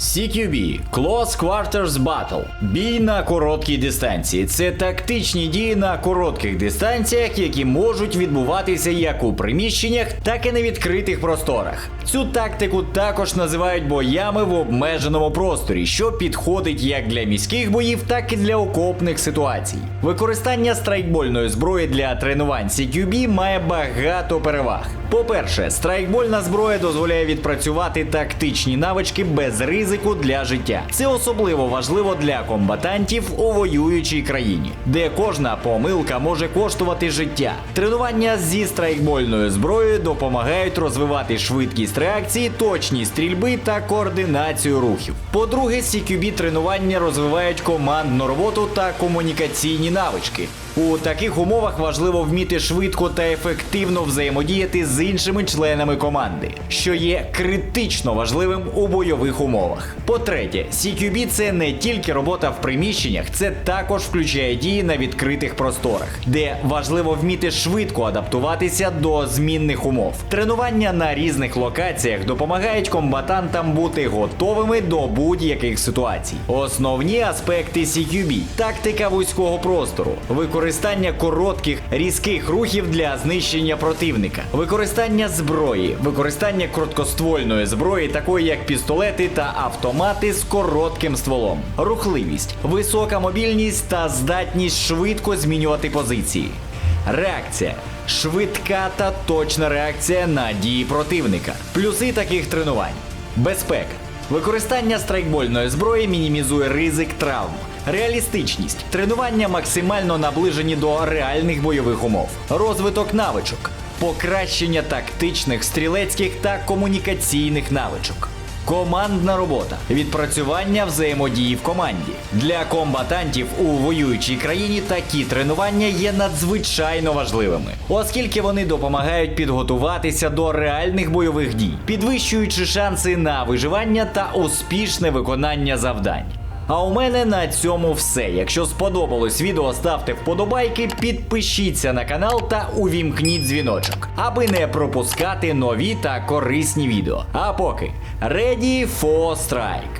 CQB – Close Quarters Battle. Бій на короткій дистанції. Це тактичні дії на коротких дистанціях, які можуть відбуватися як у приміщеннях, так і на відкритих просторах. Цю тактику також називають боями в обмеженому просторі, що підходить як для міських боїв, так і для окопних ситуацій. Використання страйкбольної зброї для тренувань CQB має багато переваг. По-перше, страйкбольна зброя дозволяє відпрацювати тактичні навички без ризику для життя. Це особливо важливо для комбатантів у воюючій країні, де кожна помилка може коштувати життя. Тренування зі страйкбольною зброєю допомагають розвивати швидкість реакції, точність стрільби та координацію рухів. По-друге, CQB тренування розвивають командну роботу та комунікаційні навички. У таких умовах важливо вміти швидко та ефективно взаємодіяти з іншими членами команди, що є критично важливим у бойових умовах. По-третє, CQB це не тільки робота в приміщеннях, це також включає дії на відкритих просторах, де важливо вміти швидко адаптуватися до змінних умов. Тренування на різних локаціях допомагають комбатантам бути готовими до будь-яких ситуацій. Основні аспекти CQB – тактика вузького простору, використання коротких різких рухів для знищення противника, використання зброї, використання короткоствольної зброї, такої як пістолети та автомати з коротким стволом, рухливість, висока мобільність та здатність швидко змінювати позиції. Реакція. Швидка та точна реакція на дії противника. Плюси таких тренувань. Безпека. Використання страйкбольної зброї мінімізує ризик травм. Реалістичність. Тренування максимально наближені до реальних бойових умов. Розвиток навичок. Покращення тактичних, стрілецьких та комунікаційних навичок. Командна робота, відпрацювання взаємодії в команді для комбатантів у воюючій країні. Такі тренування є надзвичайно важливими, оскільки вони допомагають підготуватися до реальних бойових дій, підвищуючи шанси на виживання та успішне виконання завдань. А у мене на цьому все. Якщо сподобалось відео, ставте вподобайки, підпишіться на канал та увімкніть дзвіночок, аби не пропускати нові та корисні відео. А поки ready for strike!